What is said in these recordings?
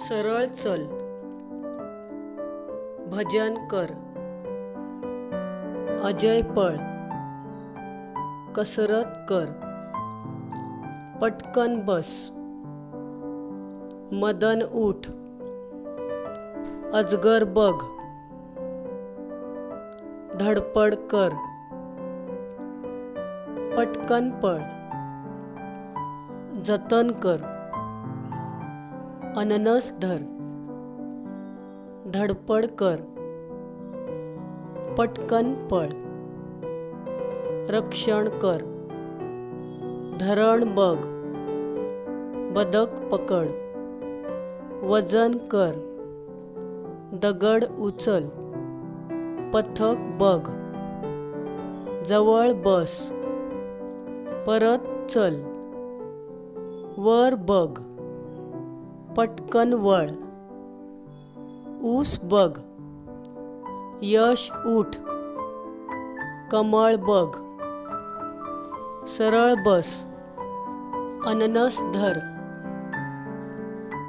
सरळ चल. भजन कर. अजय पळ. कसरत कर. पटकन बस. मदन उठ. अजगर बघ. धडपड कर. पटकन पळ. जतन कर. अननस धर. धडपड कर पटकन पळ. रक्षण कर धरण बघ. बदक पकड. वजन कर. दगड उचल. पथक बघ. जवळ बस. परत चल. वर बघ. पटकन वळ. ऊस बघ. यश उठ. कमळ बघ. सरळ बस. अननस धर.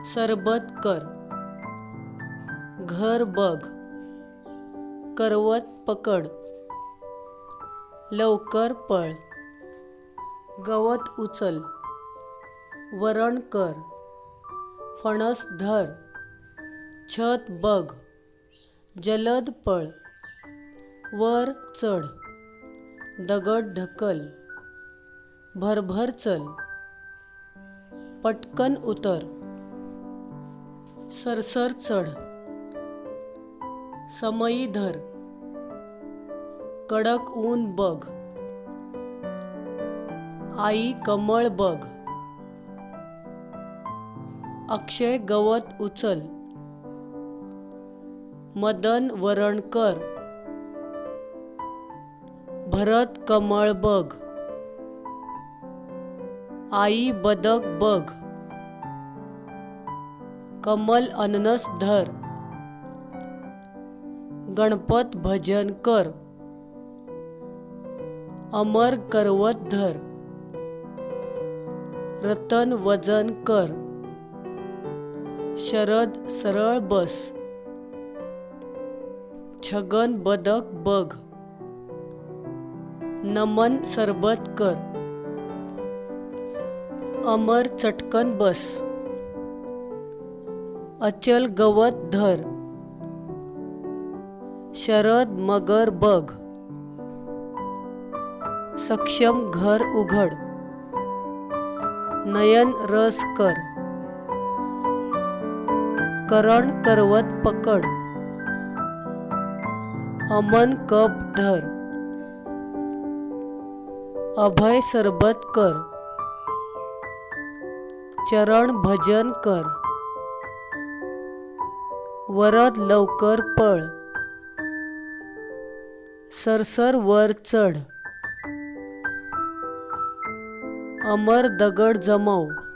सरबत कर. घर बघ. करवत पकड. लवकर पळ. गवत उचल. वरण कर. फणस धर छत बघ जलद पळ वर चढ दगड ढकल भरभर चल पटकन उतर सरसर चढ समयी धर कडक ऊन बघ आई कमळ बघ अक्षय गवत उचल. मदन वरणकर. भरत कमळ बघ. आई बदक बघ. कमल अननस धर. गणपत भजन कर. अमर करवत धर. रतन वजन कर. शरद सरळ बस. छगन बदक बघ. नमन सरबत कर. अमर चटकन बस. अचल गवत धर. शरद मगर बघ. सक्षम घर उघड. नयन रस कर. करण करवत पकड. अमन कप धर. अभय सरबत कर. चरण भजन कर. वरद लवकर पळ. सरसर वर चढ. अमर दगड जमव.